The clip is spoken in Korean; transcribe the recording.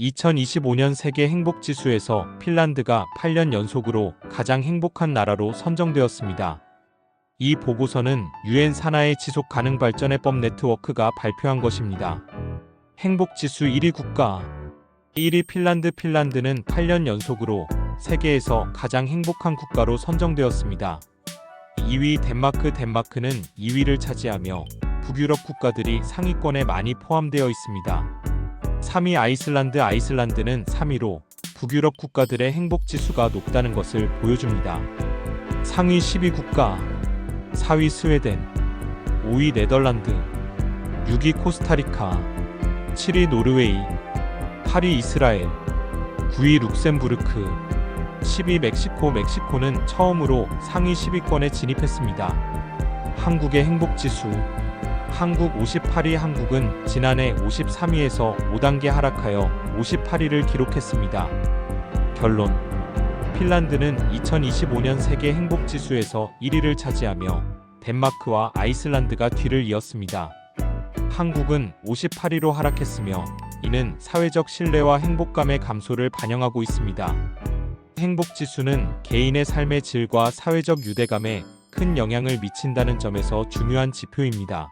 2025년 세계 행복 지수에서 핀란드가 8년 연속으로 가장 행복한 나라로 선정되었습니다. 이 보고서는 유엔 산하의 지속 가능 발전의 법 네트워크가 발표한 것입니다. 행복 지수 1위 국가 1위 핀란드 핀란드는 8년 연속으로 세계에서 가장 행복한 국가로 선정되었습니다. 2위 덴마크 덴마크는 2위를 차지하며 북유럽 국가들이 상위권에 많이 포함되어 있습니다. 3위 아이슬란드 아이슬란드는 3위로 북유럽 국가들의 행복 지수가 높다는 것을 보여줍니다. 상위 10위 국가 4위 스웨덴 5위 네덜란드 6위 코스타리카 7위 노르웨이 8위 이스라엘 9위 룩셈부르크 10위 멕시코 멕시코는 처음으로 상위 10위권에 진입했습니다. 한국의 행복 지수 한국 58위 한국은 지난해 53위에서 5단계 하락하여 58위를 기록했습니다. 결론 핀란드는 2025년 세계 행복지수에서 1위를 차지하며 덴마크와 아이슬란드가 뒤를 이었습니다. 한국은 58위로 하락했으며 이는 사회적 신뢰와 행복감의 감소를 반영하고 있습니다. 행복지수는 개인의 삶의 질과 사회적 유대감에 큰 영향을 미친다는 점에서 중요한 지표입니다.